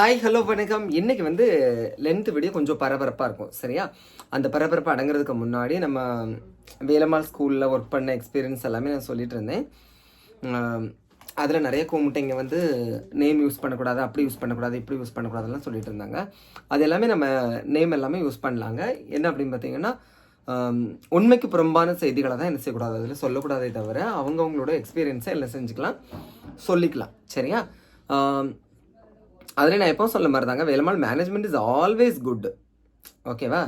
Hi hello வணக்கம். இன்னைக்கு வந்து லென்த் வீடியோ கொஞ்சம் பரபரப்பாக இருக்கும் சரியா? அந்த பரபரப்பு அடங்குறதுக்கு முன்னாடி நம்ம வேலம்மாள் ஸ்கூலில் ஒர்க் பண்ண எக்ஸ்பீரியன்ஸ் எல்லாமே நான் சொல்லிட்டு இருந்தேன். அதில் நிறைய கூமுட்டைங்க வந்து நேம் யூஸ் பண்ணக்கூடாது அப்படி யூஸ் பண்ணக்கூடாது இப்படி யூஸ் பண்ணக்கூடாதுலாம் சொல்லிட்டு இருந்தாங்க. அது எல்லாமே நம்ம நேம் எல்லாமே யூஸ் பண்ணலாங்க. என்ன அப்படின்னு பார்த்தீங்கன்னா உண்மைக்கு புறம்பான செய்திகளை தான் என்ன செய்யக்கூடாது? அதில் சொல்லக்கூடாதே தவிர அவங்கவுங்களோட எக்ஸ்பீரியன்ஸை எல்லாம் செஞ்சுக்கலாம் சொல்லிக்கலாம் சரியா? அதில் நான் எப்போ சொல்ல மாதிரி தாங்க Velammal management is always good ஓகேவா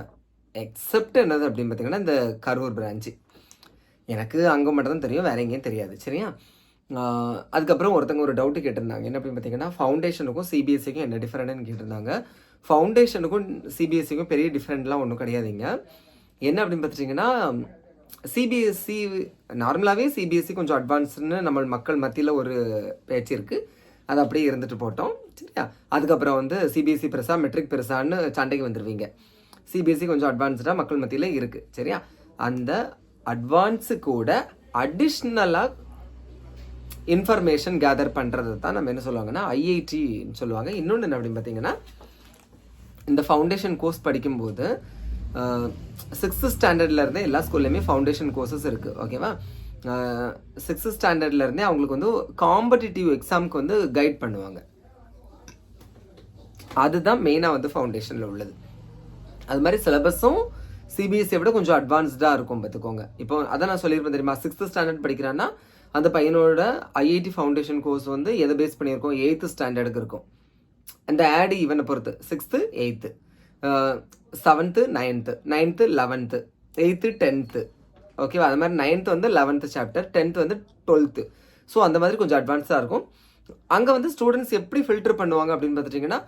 எக்ஸப்ட் என்னது அப்படின்னு பார்த்தீங்கன்னா இந்த கரூர் பிரான்ச்சு எனக்கு அங்கே மட்டும் தான் தெரியும் வேற எங்கேயும் தெரியாது சரியா? அதுக்கப்புறம் ஒருத்தங்க ஒரு டவுட்டு கேட்டிருந்தாங்க. என்ன அப்படின்னு பார்த்தீங்கன்னா ஃபவுண்டேஷனுக்கும் சிபிஎஸ்சிக்கும் என்ன டிஃப்ரெண்ட்னு கேட்டிருந்தாங்க. ஃபவுண்டேஷனுக்கும் சிபிஎஸ்சிக்கும் பெரிய டிஃப்ரெண்ட்லாம் ஒன்றும் கிடையாதுங்க. என்ன அப்படின்னு பார்த்துட்டிங்கன்னா சிபிஎஸ்சி நார்மலாகவே சிபிஎஸ்சி கொஞ்சம் அட்வான்ஸ்னு நம்ம மக்கள் மத்தியில் ஒரு பேச்சு இருக்குது அது அப்படியே இருந்துட்டு போட்டோம். சரியா? அதுக்கப்புறம் வந்து சிபிஎஸ்சி பெருசா மெட்ரிக் பெருசான்னு சண்டைக்கு வந்துடுவீங்க சிபிஎஸ்சி கொஞ்சம் அட்வான்ஸ்டாக மக்கள் மத்தியில் இருக்குது சரியா? அந்த அட்வான்ஸு கூட அடிஷ்னலாக இன்ஃபர்மேஷன் கேதர் பண்ணுறது தான் நம்ம என்ன சொல்லுவாங்கன்னா ஐஐடின்னு சொல்லுவாங்க. இன்னொன்று என்ன அப்படின்னு பார்த்தீங்கன்னா இந்த ஃபவுண்டேஷன் கோர்ஸ் படிக்கும்போது சிக்ஸ்த்து ஸ்டாண்டர்ட்லேருந்தே எல்லா ஸ்கூல்லையுமே ஃபவுண்டேஷன் கோர்சஸ் இருக்குது ஓகேவா சிக்ஸ்த்து ஸ்டாண்டர்ட்ல இருந்தே அவங்களுக்கு வந்து காம்படிட்டிவ் எக்ஸாமுக்கு வந்து கைட் பண்ணுவாங்க. அதுதான் மெயினாக வந்து ஃபவுண்டேஷனில் உள்ளது. அது மாதிரி சிலபஸும் சிபிஎஸ்சியை விட கொஞ்சம் அட்வான்ஸ்டாக இருக்கும் பார்த்துக்கோங்க. இப்போ அதை நான் சொல்லியிருப்பேன் தெரியுமா? சிக்ஸ்த்து ஸ்டாண்டர்ட் படிக்கிறான்னா அந்த பையனோட ஐஐடி ஃபவுண்டேஷன் கோர்ஸ் வந்து எதை பேஸ் பண்ணியிருக்கோம்? எயித்து ஸ்டாண்டர்டுக்கு இருக்கும். அந்த ஆடு இவனை பொறுத்து sixth eighth seventh ninth ninth eleventh eighth tenth ஓகேவா அது மாதிரி நைன்த்து வந்து லெவன்த்து சாப்டர் டென்த்து வந்து டுவெல்த்து ஸோ அந்த மாதிரி கொஞ்சம் அட்வான்ஸாக இருக்கும். அங்கே வந்து ஸ்டூடெண்ட்ஸ் எப்படி ஃபில்டர் பண்ணுவாங்க அப்படின்னு பார்த்துட்டிங்கன்னா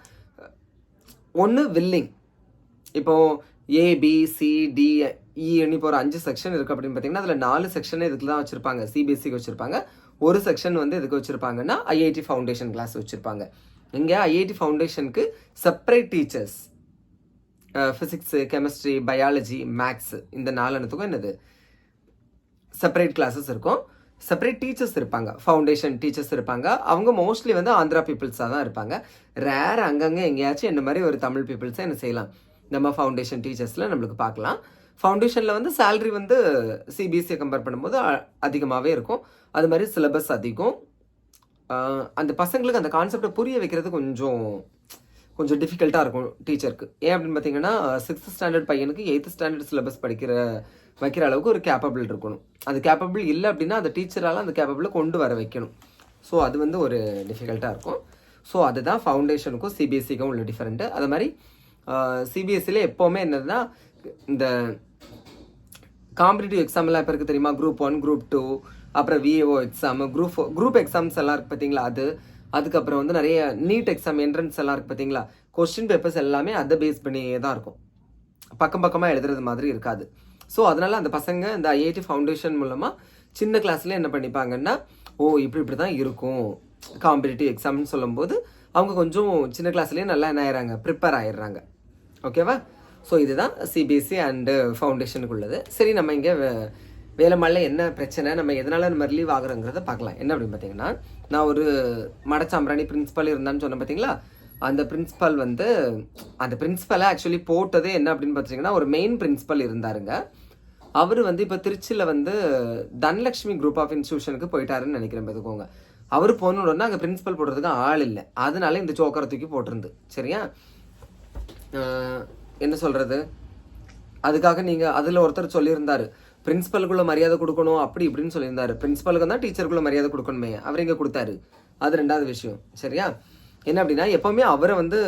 ஒன்று வில்லிங் இப்போது ஏபிசிடி பி இன்னு இப்போ ஒரு e அஞ்சு செக்ஷன் இருக்குது அப்படின்னு பார்த்தீங்கன்னா அதில் நாலு செக்ஷன் இதுக்கு தான் வச்சுருப்பாங்க. சிபிஎஸ்சிக்கு வச்சுருப்பாங்க. ஒரு செக்ஷன் வந்து எதுக்கு வச்சுருப்பாங்கன்னா ஐஐடி ஃபவுண்டேஷன் கிளாஸ் வச்சுருப்பாங்க. இங்கே IIT ஃபவுண்டேஷனுக்கு separate teachers physics chemistry biology maths இந்த நாலனத்துக்கும் என்னது? செப்பரேட் கிளாஸஸ் இருக்கும். செப்பரேட் டீச்சர்ஸ் இருப்பாங்க. ஃபவுண்டேஷன் டீச்சர்ஸ் இருப்பாங்க. அவங்க மோஸ்ட்லி வந்து ஆந்திரா பீப்புள்ஸாக தான் இருப்பாங்க. ரேர் அங்கங்கே எங்கேயாச்சும் என்ன மாதிரி ஒரு தமிழ் பீப்புள்ஸை என்ன செய்யலாம். நம்ம ஃபவுண்டேஷன் டீச்சர்ஸில் நம்மளுக்கு பார்க்கலாம். ஃபவுண்டேஷனில் வந்து சேல்ரி வந்து சிபிஎஸ்சியை கம்பேர் பண்ணும்போது அதிகமாகவே இருக்கும். அது மாதிரி சிலபஸ் அதிகம். அந்த பசங்களுக்கு அந்த கான்செப்டை புரிய வைக்கிறது கொஞ்சம் கொஞ்சம் டிஃபிகல்ட்டாக இருக்கும் டீச்சருக்கு ஏன் அப்படின்னு பார்த்தீங்கன்னா சிக்ஸ்த் ஸ்டாண்டர்ட் பையனுக்கு எயித்து ஸ்டாண்டர்ட் சிலபஸ் படிக்கிற வைக்கிற அளவுக்கு ஒரு கேப்பபிள் இருக்கணும். அது கேப்பபிள் இல்லை அப்படின்னா அந்த டீச்சரால் அந்த கேப்பபிளை கொண்டு வர வைக்கணும். ஸோ அது வந்து ஒரு டிஃபிகல்ட்டாக இருக்கும். ஸோ அதுதான் ஃபவுண்டேஷனுக்கும் சிபிஎஸ்சிக்கும் உள்ள டிஃப்ரெண்ட்டு அது மாதிரி சிபிஎஸ்சியில் எப்போவுமே என்னதுன்னா இந்த காம்படிட்டிவ் எக்ஸாம்லாம் இப்போ இருக்குது தெரியுமா? குரூப் ஒன் குரூப் டூ அப்புறம் VAO exam group group exams எல்லாம் இருக்குது பார்த்தீங்களா அது அதுக்கப்புறம் வந்து நிறைய நீட் எக்ஸாம் என்ட்ரன்ஸ் எல்லாம் இருக்குது பார்த்தீங்களா கொஸ்டின் பேப்பர்ஸ் எல்லாமே அதை பேஸ் பண்ணியே தான் இருக்கும். பக்கம் பக்கமாக எழுதுறது மாதிரி இருக்காது. ஸோ அதனால் அந்த பசங்க இந்த ஐஐடி ஃபவுண்டேஷன் மூலமாக சின்ன கிளாஸில் என்ன பண்ணிப்பாங்கன்னா ஓ இப்படி இப்படி தான் இருக்கும் காம்படிட்டிவ் எக்ஸாம்னு சொல்லும்போது அவங்க கொஞ்சம் சின்ன கிளாஸ்லேயே நல்லா என்ன ஆயிடுறாங்க ப்ரிப்பேர் ஆயிடுறாங்க. ஓகேவா ஸோ இதுதான் சிபிஎஸ்சி அண்டு ஃபவுண்டேஷனுக்கு உள்ளது சரி நம்ம இங்கே வேலைமலையில் என்ன பிரச்சனை நம்ம எதனால் நம்ம ரிலீவ் ஆகுறோங்கிறத பார்க்கலாம். என்ன அப்படின்னு பார்த்தீங்கன்னா நான் ஒரு மடச்சாம்பிராணி பிரின்ஸிபல் இருந்தான்னு சொன்னேன் பார்த்தீங்களா? அந்த பிரின்ஸிபல் வந்து அந்த பிரின்ஸிபலை ஆக்சுவலி போட்டதே என்ன அப்படின்னு பார்த்தீங்கன்னா ஒரு மெயின் பிரின்ஸிபல் இருந்தாருங்க. அவர் வந்து இப்போ திருச்சியில் வந்து தனலக்ஷ்மி குரூப் ஆஃப் இன்ஸ்டியூஷனுக்கு போயிட்டாருன்னு நினைக்கிறேன் பார்த்துக்கோங்க. அவர் போனோடனே அங்கே பிரின்ஸிபல் போடுறதுக்கு ஆள் இல்லை. அதனால இந்த சோக்கரை தூக்கி போட்டிருந்து. சரியா? என்ன சொல்கிறது அதுக்காக நீங்கள் அதில் ஒருத்தர் சொல்லியிருந்தாரு பிரின்சிபலுக்குள்ள மரியாதை கொடுக்கணும் அப்படி இப்படின்னு சொல்லியிருந்தார். பிரின்ஸிபலுக்கு தான் டீச்சருக்குள்ள மரியாதை கொடுக்கணுமே அவர் இங்கே கொடுத்தாரு. அது ரெண்டாவது விஷயம். சரியா? என்ன அப்படின்னா எப்போவுமே அவரை வந்து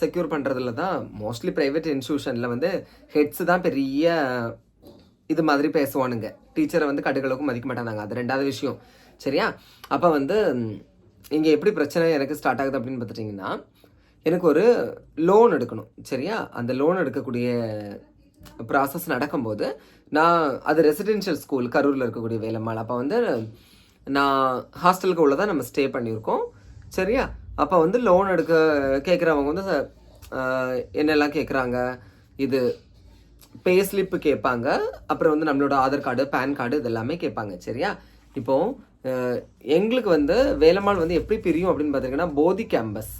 செக்யூர் பண்ணுறதுல தான் மோஸ்ட்லி ப்ரைவேட் இன்ஸ்டியூஷனில் வந்து ஹெட்ஸ் தான் பெரிய இது மாதிரி பேசுவானுங்க. டீச்சரை வந்து கடுகளவுக்கு மதிக்க மாட்டாங்க அது ரெண்டாவது விஷயம். சரியா? அப்போ வந்து இங்கே எப்படி பிரச்சனை எனக்கு ஸ்டார்ட் ஆகுது அப்படின்னு பார்த்துட்டிங்கன்னா எனக்கு ஒரு லோன் எடுக்கணும். சரியா? அந்த லோன் எடுக்கக்கூடிய ப்ராசஸ் நடக்கும்போது நான் அது ரெசிடென்ஷியல் ஸ்கூல் கரூரில் இருக்கக்கூடிய வேலம்மாள். அப்போ வந்து நான் ஹாஸ்டலுக்கு உள்ளதான் நம்ம ஸ்டே பண்ணியிருக்கோம். சரியா? அப்போ வந்து லோன் எடுக்க கேட்குறவங்க வந்து என்னெல்லாம் கேட்குறாங்க இது பே ஸ்லிப்பு கேட்பாங்க. அப்புறம் வந்து நம்மளோட ஆதார் கார்டு பேன் கார்டு இது எல்லாமே கேட்பாங்க. சரியா? இப்போ எங்களுக்கு வந்து வேலம்மாள் வந்து எப்படி பிரியும் அப்படின்னு பார்த்தீங்கன்னா போதி கேம்பஸ்.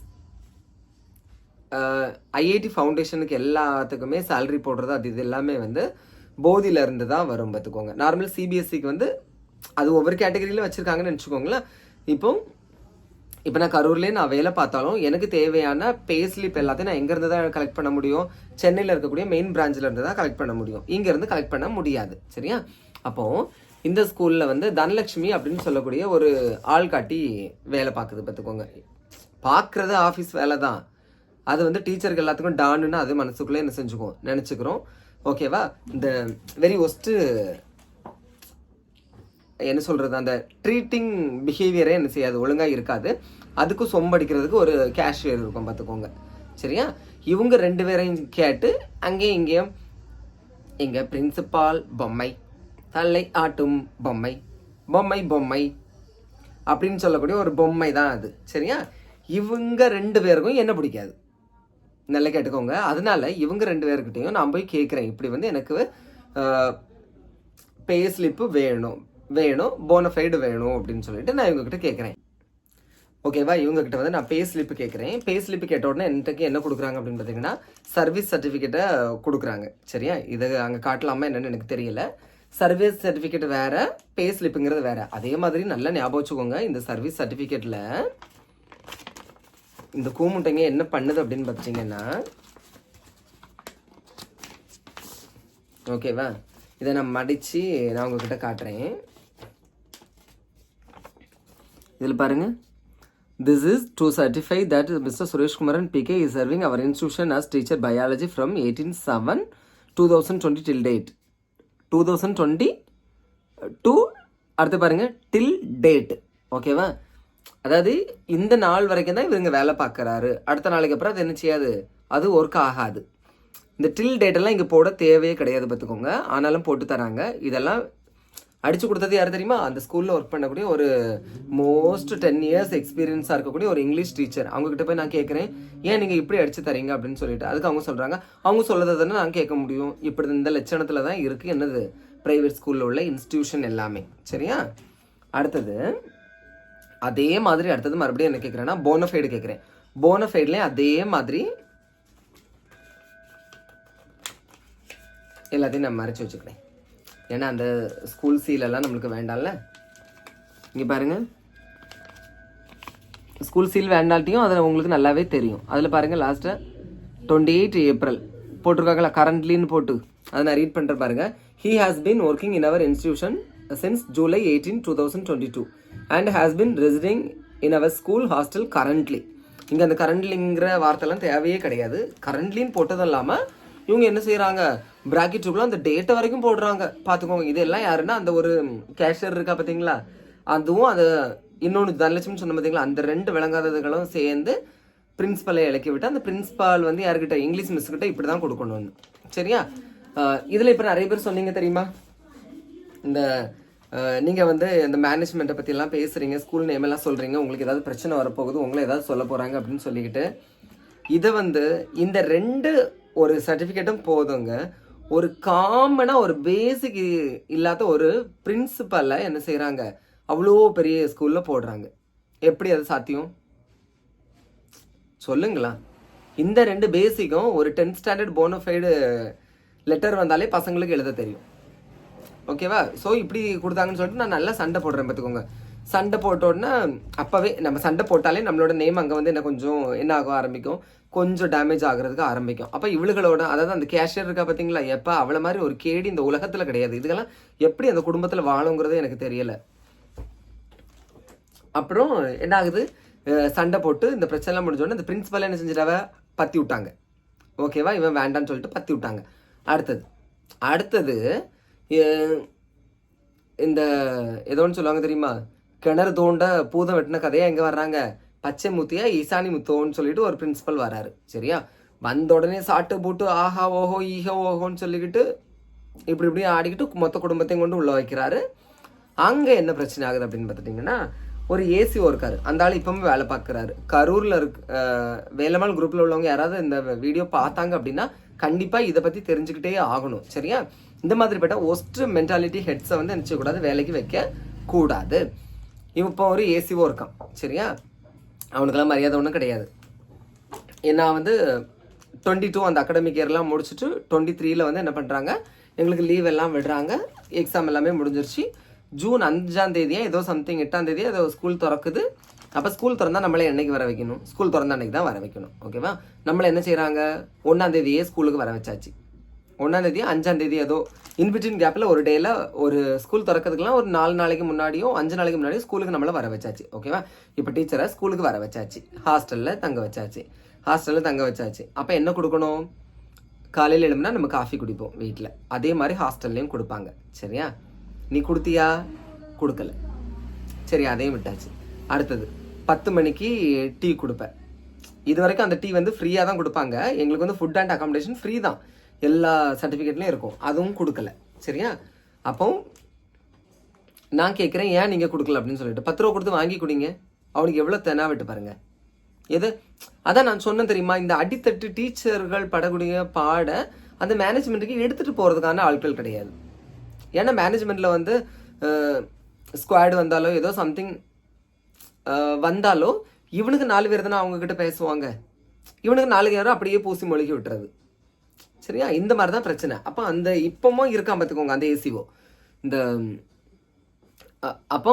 ஐஐடி ஃபவுண்டேஷனுக்கு எல்லாத்துக்குமே சேல்ரி போடுறது அது இது எல்லாமே வந்து போதியிலேருந்து தான் வரும் பார்த்துக்கோங்க நார்மல் சிபிஎஸ்சிக்கு வந்து அது ஒவ்வொரு கேட்டகரியிலும் வச்சுருக்காங்கன்னு நினச்சிக்கோங்களேன். இப்போ இப்போ நான் கரூர்லேயே நான் வேலை பார்த்தாலும் எனக்கு தேவையான பே ஸ்லிப் எல்லாத்தையும் நான் எங்கேருந்து தான் கலெக்ட் பண்ண முடியும்? சென்னையில் இருக்கக்கூடிய மெயின் பிரான்ச்சில் இருந்து தான் கலெக்ட் பண்ண முடியும். இங்கேருந்து கலெக்ட் பண்ண முடியாது. சரியா? அப்போ இந்த ஸ்கூலில் வந்து தனலட்சுமி அப்படின்னு சொல்லக்கூடிய ஒரு ஆள் காட்டி வேலை பார்க்குது பார்த்துக்கோங்க. பார்க்குறது ஆஃபீஸ் வேலை தான். அது வந்து டீச்சருக்கு எல்லாத்துக்கும் டான்னு அது மனசுக்குள்ளே என்ன செஞ்சுக்குவோம் நினச்சிக்கிறோம். ஓகேவா இந்த வெரி ஒஸ்ட்டு என்ன சொல்கிறது அந்த ட்ரீட்டிங் பிஹேவியரே என்ன செய்யாது ஒழுங்காக இருக்காது. அதுக்கும் சொம்படிக்கிறதுக்கு ஒரு கேஷியர் இருக்கும் பார்த்துக்கோங்க சரியா? இவங்க ரெண்டு பேரையும் கேட்டு அங்கேயும் இங்கேயும் எங்கள் பிரின்சிபால் பொம்மை தலை ஆட்டும் பொம்மை பொம்மை பொம்மை அப்படின்னு சொல்லக்கூடிய ஒரு பொம்மை தான் அது. சரியா? இவங்க ரெண்டு பேருக்கும் என்ன பிடிக்காது? நல்லா கேட்டுக்கோங்க. அதனால இவங்க ரெண்டு பேர்கிட்டையும் நான் போய் கேட்குறேன் இப்படி வந்து எனக்கு பே ஸ்லிப்பு வேணும். வேணும் போனஃபைடு வேணும் அப்படின்னு சொல்லிட்டு நான் இவங்ககிட்ட கேட்குறேன் ஓகேவா இவங்ககிட்ட வந்து நான் பே ஸ்லிப்பு கேட்குறேன் பே ஸ்லிப்பு கேட்ட உடனே என்கிட்ட என்ன கொடுக்குறாங்க அப்படின்னு பார்த்தீங்கன்னா சர்வீஸ் சர்டிஃபிகேட்டை கொடுக்குறாங்க. சரியா? இது அங்கே காட்டலாமா என்னன்னு எனக்கு தெரியல. சர்வீஸ் சர்டிஃபிகேட் வேறு பே ஸ்லிப்புங்கிறது வேறு. அதே மாதிரி நல்லா ஞாபகம் வச்சுக்கோங்க இந்த சர்வீஸ் சர்டிஃபிகேட்டில் இந்த கூமுட்டைங்க என்ன பண்ணுது அப்படின்னு பார்த்தீங்கன்னா ஓகேவா இதை நான் மடித்து நான் உங்ககிட்ட காட்டுறேன். இதில் பாருங்கள் this is to certify that mister Sureshkumaran PK is serving our institution as teacher biology from eighteen seven two thousand twenty till date two thousand twenty two அடுத்து பாருங்க டில் டேட் ஓகேவா அதாவது இந்த நாள் வரைக்கும் தான் இவங்க வேலை பார்க்குறாரு. அடுத்த நாளைக்கு அப்புறம் அது என்ன செய்யாது? அது ஒர்க் ஆகாது. இந்த டில் டேட்டெல்லாம் இங்கே போட தேவையே கிடையாது பார்த்துக்கோங்க. ஆனாலும் போட்டு தராங்க. இதெல்லாம் அடிச்சு கொடுத்தது யார் தெரியுமா? அந்த ஸ்கூலில் ஒர்க் பண்ணக்கூடிய ஒரு மோஸ்ட் டென் இயர்ஸ் எக்ஸ்பீரியன்ஸாக இருக்கக்கூடிய ஒரு இங்கிலீஷ் டீச்சர் அவங்க கிட்ட போய் நான் கேட்குறேன் ஏன் நீங்கள் இப்படி அடிச்சு தரீங்க அப்படின்னு சொல்லிட்டு. அதுக்கு அவங்க சொல்கிறாங்க அவங்க சொல்லதை தானே நான் கேட்க முடியும். இப்படி இந்த லட்சணத்தில் தான் இருக்குது என்னது? ப்ரைவேட் ஸ்கூலில் உள்ள இன்ஸ்டிடியூஷன் எல்லாமே. சரியா? அடுத்தது அதே மாதிரி அடுத்தது மறுபடியும் என்ன கேட்குறேன்னா போனஃபைடு கேட்குறேன் போனஃபைட்லேயும் அதே மாதிரி எல்லாத்தையும் நான் மறைச்சு வச்சுக்கிறேன். ஏன்னா அந்த ஸ்கூல் சீலெல்லாம் நம்மளுக்கு வேண்டாம்ல? இங்கே பாருங்க. ஸ்கூல் சீல் வேண்டாட்டியும் அதில் உங்களுக்கு நல்லாவே தெரியும். அதில் பாருங்கள் லாஸ்ட்டாக டுவெண்ட்டி எயிட் ஏப்ரல் போட்டிருக்காங்களா? கரண்ட்லின்னு போட்டு. அதை நான் ரீட் பண்ணுற பாருங்கள் he has been working in our institution since July eighteen two thousand twenty two and has been residing in our school hostel currently இங்கே அந்த கரண்ட்லிங்கிற வார்த்தைலாம் தேவையே கிடையாது. கரண்ட்லின்னு போட்டதும் இல்லாமல் இவங்க என்ன செய்கிறாங்க ப்ராக்கெட்டுக்குள்ள அந்த டேட்டை வரைக்கும் போடுறாங்க. பார்த்துக்கோங்க இதெல்லாம் யாருன்னா அந்த ஒரு கேஷியர் இருக்கா பார்த்தீங்களா? அதுவும் அது இன்னொன்று தனலட்சுமி சொன்ன பார்த்தீங்களா? அந்த ரெண்டு விளங்காததுகளும் சேர்ந்து பிரின்ஸ்பலை இலக்கி விட்டு அந்த பிரின்ஸ்பால் வந்து யார்கிட்ட இங்கிலீஷ் மிஸ் கிட்ட இப்படி தான் கொடுக்கணும் சரியா? இதில் இப்போ நிறைய பேர் சொன்னீங்க தெரியுமா? இந்த நீங்கள் வந்து இந்த மேனேஜ்மெண்ட்டை பற்றிலாம் பேசுகிறீங்க ஸ்கூல் நேம் எல்லாம் சொல்கிறீங்க உங்களுக்கு ஏதாவது பிரச்சனை வரப்போகுது உங்களை ஏதாவது சொல்ல போகிறாங்க அப்படின்னு சொல்லிக்கிட்டு இதை வந்து இந்த ரெண்டு ஒரு சர்டிஃபிகேட்டும் போதுங்க. ஒரு காமனாக ஒரு பேசிக் இல்லாத ஒரு பிரின்சிபலை என்ன செய்கிறாங்க அவ்வளோ பெரிய ஸ்கூலில் போடுறாங்க. எப்படி அது சாத்தியம்? சொல்லுங்களா இந்த ரெண்டு பேசிக்கும் ஒரு டென்த் ஸ்டாண்டர்ட் போனஃபைடு லெட்டர் வந்தாலே பசங்களுக்கு எழுத தெரியும். ஓகேவா ஸோ இப்படி கொடுத்தாங்கன்னு சொல்லிட்டு நான் நல்லா சண்டை போடுறேன் பார்த்துக்கோங்க. சண்டை போட்டோன்னா அப்போவே நம்ம சண்டை போட்டாலே நம்மளோட நேம் அங்கே வந்து என்ன கொஞ்சம் என்ன ஆக ஆரம்பிக்கும்? கொஞ்சம் டேமேஜ் ஆகிறதுக்கு ஆரம்பிக்கும். அப்போ இவளுகளோட அதாவது அந்த கேஷியர் இருக்கா பார்த்தீங்களா எப்போ அவளை மாதிரி ஒரு கேடி இந்த உலகத்தில் கிடையாது. இதுக்கெல்லாம் எப்படி அந்த குடும்பத்தில் வாழுங்கிறது எனக்கு தெரியலை. அப்புறம் என்ன ஆகுது? சண்டை போட்டு இந்த பிரச்சனைலாம் முடிஞ்சோடனே இந்த பிரின்சிபல் என்ன செஞ்சிட்டாவ? பற்றி விட்டாங்க. ஓகேவா? இவன் வேண்டான்னு சொல்லிட்டு பற்றி விட்டாங்க. அடுத்தது. அடுத்தது இந்த ஏதோன்னு சொல்லுவாங்க தெரியுமா? கிணறு தோண்ட பூதம் வெட்டின கதையா எங்கே வர்றாங்க? பச்சை முத்தியா ஈசானி முத்தோன்னு சொல்லிட்டு ஒரு பிரின்சிபல் வராரு சரியா? வந்த உடனே சாட்டு போட்டு ஆஹா ஓஹோ ஈஹோ ஓஹோன்னு சொல்லிக்கிட்டு இப்படி இப்படி ஆடிக்கிட்டு மொத்த குடும்பத்தையும் கொண்டு உள்ள வைக்கிறாரு. அங்கே என்ன பிரச்சனை ஆகுது அப்படின்னு பார்த்துட்டிங்கன்னா ஒரு ஏசி இருக்காரு. அந்த ஆள் இப்பவும் வேலை பார்க்குறாரு. கரூரில் இருக்க வேலமாள் குரூப்பில் உள்ளவங்க யாராவது இந்த வீடியோ பார்த்தாங்க அப்படின்னா கண்டிப்பாக இதை பற்றி தெரிஞ்சுக்கிட்டே ஆகணும். சரியா? இந்த மாதிரிப்பட்ட ஒஸ்ட் மென்டாலிட்டி ஹெட்ஸை வந்து என்ன வேலைக்கு வைக்க கூடாது இப்போ ஒரு ஏசிஓ இருக்கான் சரியா? அவனுக்கெல்லாம் மரியாதை ஒன்றும் கிடையாது. நான் வந்து டுவெண்ட்டி டூ அந்த அகாடமிக் இயர்லாம் முடிச்சுட்டு டுவெண்ட்டி த்ரீயில் வந்து என்ன பண்ணுறாங்க எங்களுக்கு லீவ் எல்லாம் விடுறாங்க. எக்ஸாம் எல்லாமே முடிஞ்சிருச்சு. ஜூன் அஞ்சாம் தேதியாக ஏதோ சம்திங் எட்டாம் தேதியாக ஏதோ ஸ்கூல் திறக்குது. அப்போ ஸ்கூல் திறந்தா நம்மளே என்னைக்கு வர வைக்கணும்? ஸ்கூல் திறந்த அன்னைக்கு தான் வர வைக்கணும் ஓகேவா நம்மளை என்ன செய்கிறாங்க ஒன்றாம் தேதியே ஸ்கூலுக்கு வர வச்சாச்சு. ஒன்றாம் தேதி அஞ்சாம் தேதி ஏதோ இன்பிட்வீன் கேப்பில் ஒரு டேயில் ஒரு ஸ்கூல் திறக்கிறதுக்குலாம் ஒரு நாலு நாளைக்கு முன்னாடியும் அஞ்சு நாளைக்கு முன்னாடியும் ஸ்கூலுக்கு நம்மளை வர வச்சாச்சு ஓகேவா இப்போ டீச்சரை ஸ்கூலுக்கு வர வச்சாச்சு ஹாஸ்டலில் தங்க வச்சாச்சு ஹாஸ்டலில் தங்க வச்சாச்சு. அப்போ என்ன கொடுக்கணும்? காலையில் எழும்புனா நம்ம காஃபி குடிப்போம் வீட்டில் அதே மாதிரி ஹாஸ்டல்லையும் கொடுப்பாங்க சரியா? நீ கொடுத்தியா? கொடுக்கல. சரி அதையும் விட்டாச்சு. அடுத்தது பத்து மணிக்கு டீ கொடுப்பேன். இது வரைக்கும் அந்த டீ வந்து ஃப்ரீயாக தான் கொடுப்பாங்க. எங்களுக்கு வந்து ஃபுட் அண்ட் அகாமடேஷன் ஃப்ரீ தான். எல்லா சர்டிஃபிகேட்லையும் இருக்கும். அதுவும் கொடுக்கல. சரியா? அப்போ நான் கேட்குறேன் ஏன் நீங்கள் கொடுக்கல? அப்படின்னு சொல்லிட்டு. பத்து ரூபா கொடுத்து வாங்கி கொடுங்க. அவனுக்கு எவ்வளோ தெனா விட்டு எது? அதான் நான் சொன்னேன் தெரியுமா? இந்த அடித்தட்டு டீச்சர்கள் படக்கூடிய பாட அந்த மேனேஜ்மெண்ட்டுக்கு எடுத்துகிட்டு போகிறதுக்கான ஆட்கள் கிடையாது. ஏன்னா மேனேஜ்மெண்ட்டில் வந்து ஸ்குவாட் வந்தாலோ ஏதோ சம்திங் வந்தாலோ இவனுக்கு நாலு பேர் தானே அவங்கக்கிட்ட பேசுவாங்க. இவனுக்கு நாலு பேரும் அப்படியே பூசி மொழிகி விட்டுறது. சரியா? இந்த மாதிரி தான் பிரச்சனை. அப்போ அந்த இப்பவும் இருக்கான் பார்த்துக்கோங்க அந்த ஏசிஓ இந்த அப்போ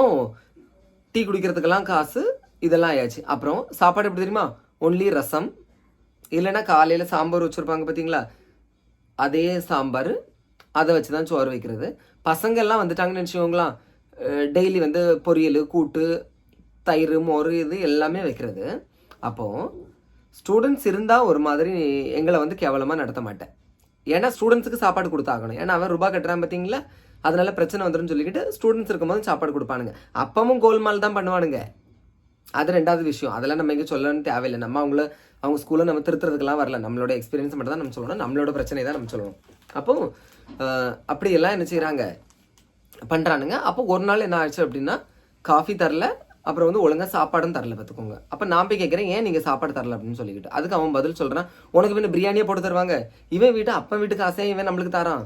டீ குடிக்கிறதுக்கெல்லாம் காசு இதெல்லாம் ஆயாச்சு. அப்புறம் சாப்பாடு எப்படி தெரியுமா? ஒன்லி ரசம். இல்லைன்னா காலையில் சாம்பார் வச்சுருப்பாங்க பார்த்தீங்களா? அதே சாம்பார் அதை வச்சு தான் சோறு வைக்கிறது. பசங்க எல்லாம் வந்துட்டாங்கன்னு நினச்சிக்கோங்களா டெய்லி வந்து பொரியல் கூட்டு தயிர் மோர் இது எல்லாமே வைக்கிறது. அப்போது ஸ்டூடெண்ட்ஸ் இருந்தால் ஒரு மாதிரி எங்களை வந்து கேவலமாக நடத்த மாட்டேன். ஏன்னா ஸ்டூடெண்ட்ஸுக்கு சாப்பாடு கொடுத்தாகணும். ஏன்னா அவன் ரூபா கட்டுறான் பார்த்தீங்களா அதனால பிரச்சனை வந்துடும் சொல்லிக்கிட்டு ஸ்டூடெண்ட்ஸ் இருக்கும்போது சாப்பாடு கொடுப்பானுங்க. அப்பவும் கோல்மால் தான் பண்ணுவானுங்க. அது ரெண்டாவது விஷயம். அதெல்லாம் நம்ம எங்கே சொல்லணும்னு தேவையில்லை. நம்ம அவங்கள அவங்க ஸ்கூலில் நம்ம திருத்துறதுக்கெல்லாம் வரல. நம்மளோட எக்ஸ்பீரியன்ஸ் மட்டும் தான் நம்ம சொல்லணும். நம்மளோட பிரச்சனை தான் நம்ம சொல்லணும். அப்போ அப்படியெல்லாம் என்ன செய்கிறாங்க பண்ணுறானுங்க அப்போ ஒரு நாள் என்ன ஆச்சு அப்படின்னா காஃபி தரல. அப்புறம் வந்து ஒழுங்காக சாப்பாடும் தரல பார்த்துக்கோங்க. அப்போ நான் போய் கேட்குறேன் ஏன் நீங்கள் சாப்பாடு தரல? அப்படின்னு சொல்லிக்கிட்டு. அதுக்கு அவன் பதில் சொல்கிறான் உனக்கு வேணும் பிரியாணியே போட்டு தருவாங்க. இவன் வீட்டு அப்பன் வீட்டுக்கு ஆசையாக இவன் நம்மளுக்கு தரான்?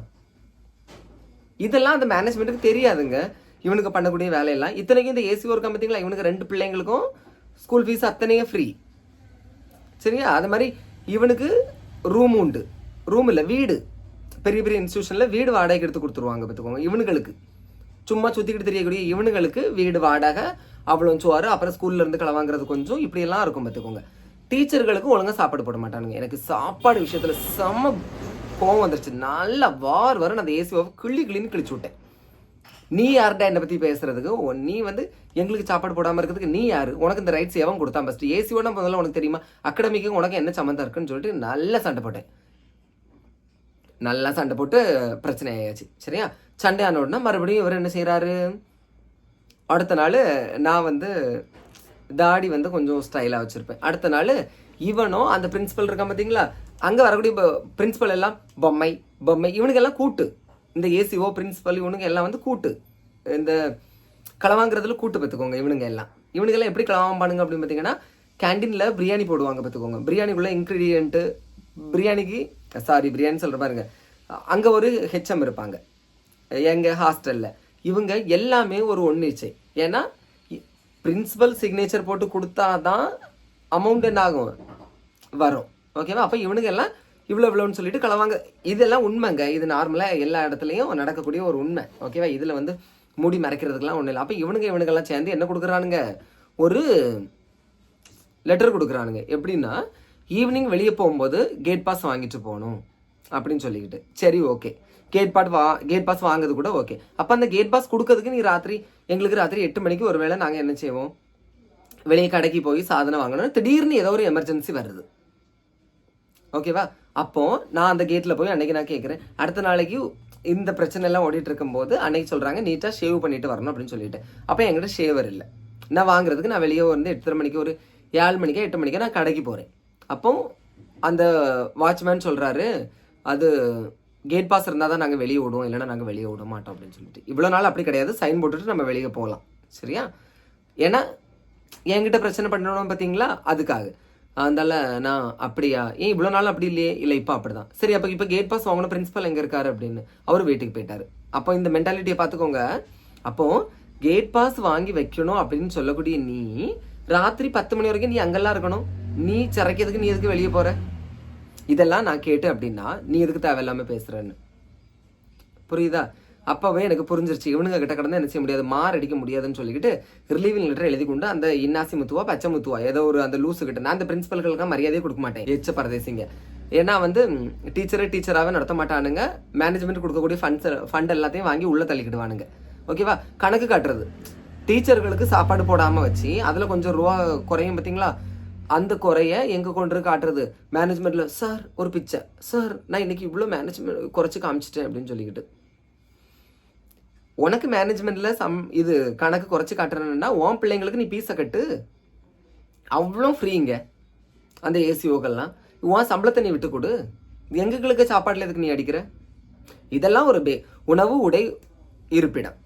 இதெல்லாம் அந்த மேனேஜ்மெண்ட்டுக்கு தெரியாதுங்க. இவனுக்கு பண்ணக்கூடிய வேலையெல்லாம். இத்தனைக்கும் இந்த ஏசி ஒர்க் பார்த்தீங்களா? இவனுக்கு ரெண்டு பிள்ளைங்களுக்கும் ஸ்கூல் ஃபீஸ் அத்தனையும் ஃப்ரீ சரியா? அது மாதிரி இவனுக்கு ரூம் உண்டு. ரூம் இல்லை வீடு. பெரிய பெரிய இன்ஸ்டியூஷனில் வீடு வாடகைக்கு எடுத்து கொடுத்துருவாங்க பார்த்துக்கோங்க. இவனுங்களுக்கு. சும்மா சுற்றிக்கிட்டு தெரியக்கூடிய இவனுங்களுக்கு வீடு வாடகை அவ்வளோ சோறு அப்புறம் ஸ்கூல்லேருந்து கிளவாங்கிறது களவாங்கிறது கொஞ்சம் இப்படியெல்லாம் இருக்கும் பார்த்துக்கோங்க. டீச்சர்களுக்கு ஒழுங்காக சாப்பாடு போட மாட்டானுங்க. எனக்கு சாப்பாடு விஷயத்தில் செம்ம கோவம் வந்துருச்சு. நல்லா வார் வர நான் அந்த ஏசியை கிள்ளி கிள்ளின்னு கிழிச்சு விட்டேன். நீ யார்டா என்னை பற்றி பேசுறதுக்கு? நீ வந்து எங்களுக்கு சாப்பாடு போடாமல் இருக்கிறதுக்கு நீ யாரு? உனக்கு இந்த ரைட்ஸ் எவன் கொடுத்தான் ஃபர்ஸ்ட் ஏசியோட முதல்ல உனக்கு தெரியுமா? அகாடமிக்கு உனக்கு என்ன சம்மந்தம் இருக்குன்னு சொல்லிட்டு நல்லா சண்டை போட்டேன். நல்லா சண்டை போட்டு பிரச்சனை ஆயாச்சு. சரியா? சண்டை ஆன உடனே மறுபடியும் இவர் என்ன செய்கிறாரு அடுத்த நாள் நான் வந்து தாடி வந்து கொஞ்சம் ஸ்டைலாக வச்சுருப்பேன். அடுத்த நாள் இவனும் அந்த பிரின்சிபல் இருக்கான் பார்த்தீங்களா அங்கே வரக்கூடிய பிரின்சிபல் எல்லாம் பொம்மை பொம்மை. இவனுக்கெல்லாம் கூட்டு. இந்த ஏசிஓ பிரின்ஸிபல் இவனுங்க எல்லாம் வந்து கூட்டு. இந்த களவாங்கிறதுல கூட்டு பார்த்துக்கோங்க இவனுங்க எல்லாம். இவனுங்கெல்லாம் எப்படி களவாம்பானுங்க அப்படின்னு பார்த்தீங்கன்னா கேண்டீனில் பிரியாணி போடுவாங்க பார்த்துக்கோங்க பிரியாணிக்குள்ளே இன்க்ரீடியன்ட்டு பிரியாணிக்கு சாரி பிரியாணி சொல்கிற பாருங்க. அங்கே ஒரு ஹெச்எம் இருப்பாங்க. எங்கள் ஹாஸ்டலில் இவங்க எல்லாமே ஒரு ஒன்றிச்சை ஏன்னா பிரின்சிபல் சிக்னேச்சர் போட்டு கொடுத்தாதான் அமௌண்ட் என்ன ஆகும் வரும். ஓகேவா அப்போ இவனுங்க எல்லாம் இவ்வளோ இவ்வளோன்னு சொல்லிட்டு கலவாங்க. இதெல்லாம் உண்மைங்க. இது நார்மலாக எல்லா இடத்துலையும் நடக்கக்கூடிய ஒரு உண்மை. ஓகேவா இதில் வந்து மூடி மறைக்கிறதுக்கெல்லாம் ஒன்றும் இல்லை. அப்போ இவனுங்க இவனுங்கெல்லாம் சேர்ந்து என்ன கொடுக்குறானுங்க? ஒரு லெட்டர் கொடுக்குறானுங்க. எப்படின்னா ஈவினிங் வெளியே போகும்போது கேட் பாஸ் வாங்கிட்டு போகணும். அப்படின்னு சொல்லிக்கிட்டு. சரி ஓகே கேட் பாட் வா கேட் பாஸ் வாங்குறது கூட ஓகே அப்போ அந்த கேட் பாஸ் கொடுக்கறதுக்கு நீ ராத்திரி எங்களுக்கு ராத்திரி எட்டு மணிக்கு ஒரு வேளை நாங்கள் என்ன செய்வோம்? வெளியே கடைக்கு போய் சாதனை வாங்கணும் திடீர்னு ஏதோ ஒரு எமர்ஜென்சி வருது. ஓகேவா அப்போ நான் அந்த கேட்டில் போய் அன்னைக்கு நான் கேட்குறேன் அடுத்த நாளைக்கு இந்த பிரச்சனை எல்லாம் ஓடிட்டு இருக்கும்போது அன்னைக்கு சொல்கிறாங்க நீட்டாக ஷேவ் பண்ணிட்டு வரணும் அப்படின்னு சொல்லிட்டு. அப்போ என்கிட்ட ஷேவர் இல்லை. நான் வாங்குறதுக்கு நான் வெளியே வந்து எட்டரை மணிக்கு ஒரு ஏழு மணிக்கோ எட்டு மணிக்கோ நான் கடைக்கு போகிறேன் அப்போ அந்த வாட்ச்மேன் சொல்கிறாரு அது கேட் பாஸ் இருந்தால் தான் நாங்கள் வெளியே விடுவோம் இல்லைன்னா நாங்கள் வெளியே விட மாட்டோம் அப்படின்னு சொல்லிட்டு. இவ்வளோ நாள் அப்படி கிடையாது. சைன் போட்டுட்டு நம்ம வெளியே போகலாம் சரியா? ஏன்னா என்கிட்ட பிரச்சனை பண்ணணும் பார்த்தீங்களா அதுக்காக. அதனால நான் அப்படியா? ஏன் இவ்வளோ நாள் அப்படி இல்லையே? இல்லை இப்போ அப்படிதான். சரி அப்போ இப்போ கேட் பாஸ் வாங்கின பிரின்ஸிபல் எங்கே இருக்காரு அப்படின்னு அவர் வீட்டுக்கு போயிட்டாரு. அப்போ இந்த மென்டாலிட்டியை பார்த்துக்கோங்க அப்போது கேட் பாஸ் வாங்கி வைக்கணும் அப்படின்னு சொல்லக்கூடிய நீ ராத்திரி பத்து மணி வரைக்கும் நீ அங்கெல்லாம் இருக்கணும். நீ சிறைக்கிறதுக்கு நீ எதுக்கு வெளியே போகிற இதெல்லாம் நான் கேட்டு அப்படின்னா நீ எதுக்கு தேவையில்லாமல் பேசுகிறேன்னு புரியுதா? அப்பவே எனக்கு புரிஞ்சிருச்சு. இவனுங்க கிட்ட கடந்து என்ன செய்ய முடியாது? மார் அடிக்க முடியாதுன்னு சொல்லிக்கிட்டு ரிலீவிங் லெட்டர் எழுதி கொண்டு அந்த இன்னாசி முத்துவா பச்சை முத்துவா ஏதோ ஒரு அந்த லூஸு கிட்ட. நான் அந்த பிரின்சிபல்களுக்கு மரியாதையே கொடுக்க மாட்டேன். எச்ச பரதேசிங்க. ஏன்னா வந்து டீச்சரே டீச்சராகவே நடத்த மாட்டானுங்க. மேனேஜ்மெண்ட் கொடுக்கக்கூடிய ஃபண்ட்ஸ் ஃபண்ட் எல்லாத்தையும் வாங்கி உள்ளே தள்ளிக்கிடுவானுங்க. ஓகேவா கணக்கு காட்டுறது. டீச்சர்களுக்கு சாப்பாடு போடாமல் வச்சு அதில் கொஞ்சம் ரூபா குறையும் பார்த்தீங்களா? அந்த குறைய எங்கே கொண்டு காட்டுறது? மேனேஜ்மெண்ட்டில் சார் ஒரு பிச்சை. சார் நான் இன்னைக்கு இவ்வளோ மேனேஜ்மெண்ட் குறைச்சி காமிச்சிட்டேன் அப்படின்னு சொல்லிக்கிட்டு. உனக்கு மேனேஜ்மெண்ட்டில் சம் இது கணக்கு குறைச்சி காட்டுறேன்னா உன் பிள்ளைங்களுக்கு நீ பீஸை கட்டு. அவ்வளோ ஃப்ரீங்க அந்த ஏசிஓக்கள்லாம் உன் சம்பளத்தை நீ விட்டு கொடு. எங்களுக்கு சாப்பாட்டில் எதுக்கு நீ அடிக்கிற? இதெல்லாம் ஒரு பே உணவு உடை இருப்பிடம்.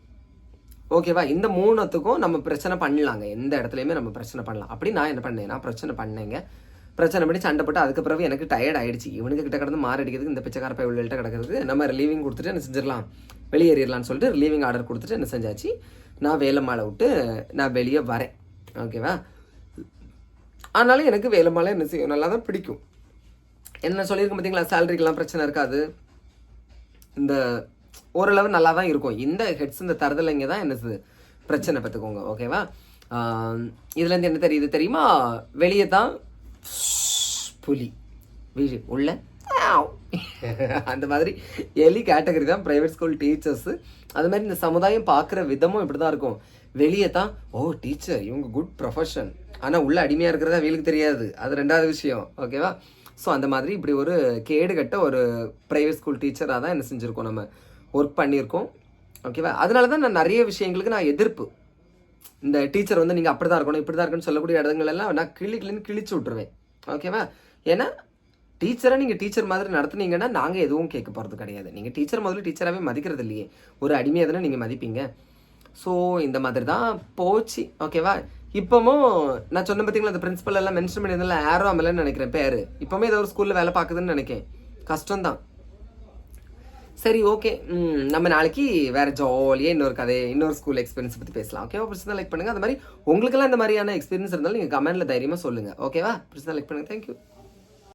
ஓகேவா? இந்த மூணுத்துக்கும் நம்ம பிரச்சனை பண்ணலாங்க. எந்த இடத்துலையுமே நம்ம பிரச்சனை பண்ணலாம். அப்படி நான் என்ன பண்ணேன்? நான் பிரச்சனை பண்ணேங்க. பிரச்சனை பண்ணி சண்டை போட்டு அதுக்கு பிறகு எனக்கு டயர்ட் ஆயிடுச்சு. இவனுக்கு கிட்ட கிடந்து மாரடிக்கிறதுக்கு இந்த பிச்சைக்கார உள்ளிட்ட கிடக்கிறது நம்ம ரிலீவிங் கொடுத்துட்டு என்ன செஞ்சிடலாம்? வெளியேறிடலாம்னு சொல்லிட்டு ரிலீவிங் ஆர்டர் கொடுத்துட்டு என்ன செஞ்சாச்சு? நான் வேலை மாலை விட்டு நான் வெளியே வரேன். ஓகேவா? ஆனாலும் எனக்கு வேலை மாலை என்ன செய்யும்? நல்லா தான் பிடிக்கும். என்ன சொல்லியிருக்கேன் பார்த்தீங்களா சேலரிக்கெல்லாம் பிரச்சனை இருக்காது. இந்த ஓரளவு நல்லா தான் இருக்கும். இந்த ஹெட்ஸ் இந்த தரதலைங்க தான் என்ன பிரச்சனை பார்த்துக்கோங்க ஓகேவா இதுலேருந்து என்ன தெரியுது தெரியுமா? வெளியே தான் புலி. வீடு உள்ள? அந்த மாதிரி எலி கேட்டகரி தான் ப்ரைவேட் ஸ்கூல் டீச்சர்ஸு அது மாதிரி இந்த சமுதாயம் பார்க்குற விதமும் இப்படி தான் இருக்கும். வெளியே தான் ஓ டீச்சர் இவங்க குட் ப்ரொஃபஷன் ஆனால் உள்ள அடிமையாக இருக்கிறதா வீலுக்கு தெரியாது. அது ரெண்டாவது விஷயம் ஓகேவா ஸோ அந்த மாதிரி இப்படி ஒரு கேடு கட்ட ஒரு ப்ரைவேட் ஸ்கூல் டீச்சராக தான் என்ன செஞ்சுருக்கோம் நம்ம. ஒர்க் பண்ணியிருக்கோம். ஓகேவா அதனால தான் நான் நிறைய விஷயங்களுக்கு நான் எதிர்ப்பு. இந்த டீச்சர் வந்து நீங்கள் அப்படி தான் இருக்கணும் இப்படி தான் இருக்கணும்னு சொல்லக்கூடிய இடங்கள் எல்லாம் நான் கிளி கிளின்னு கிழிச்சு விட்ருவேன் ஓகேவா ஏன்னா டீச்சரை நீங்கள் டீச்சர் மாதிரி நடத்துனீங்கன்னா நாங்கள் எதுவும் கேட்க போகிறது கிடையாது. நீங்கள் டீச்சர் முதல்ல டீச்சராகவே மதிக்கிறது இல்லையே. ஒரு அடிமையாக தானே நீங்கள் மதிப்பீங்க. ஸோ இந்த மாதிரி தான் போச்சு. ஓகேவா இப்போவும் நான் சொன்ன பார்த்தீங்களா அந்த பிரின்ஸிபல் எல்லாம் மென்ஷன் பண்ணியிருந்தால ஆரோ அமலன்னு நினைக்கிறேன் பேர். இப்போவுமே ஏதோ ஒரு ஸ்கூலில் வேலை பார்க்குதுன்னு நினைக்கிறேன். கஷ்டம்தான். சரி ஓகே நம்ம நாளைக்கு வேற ஜாலியாக இன்னொரு கதை இன்னொரு ஸ்கூல் எக்ஸ்பீரியன்ஸ் பற்றி பேசலாம். ஓகேவா பிரச்சனை லைக் பண்ணுங்கள் அந்த மாதிரி உங்களுக்கெல்லாம் இந்த மாதிரியான எக்ஸ்பீரியன்ஸ் இருந்தாலும் நீங்கள் கமெண்ட்டில் தைரியமாக சொல்லுங்க. ஓகேவா பிரச்சனை லைக் பண்ணுங்கள் தேங்க்யூ